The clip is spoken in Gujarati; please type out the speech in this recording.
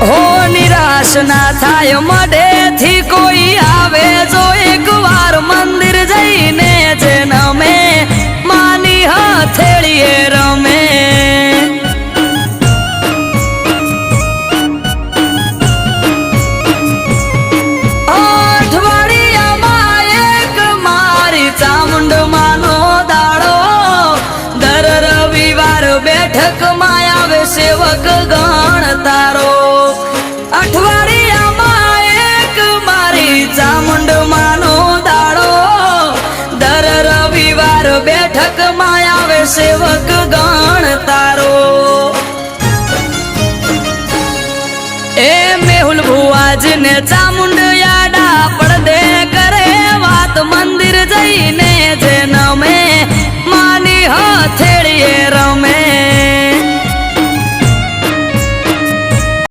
હો, નિરાશ ના થાય મઢેથી કોઈ આવે જો એકવાર મંદિર જઈને જે નમે, માની હથેળીએ રમે. અઠવાડિયામાં એક ચામુંડ માનો દાડો દર રવિવાર બેઠકમાં આવે સેવક ગણ તારો. એ મેહુલ ભુવાજને ચામુંડ યાડા પડદે કરે વાત, મંદિર જઈને જે નમે માની રમે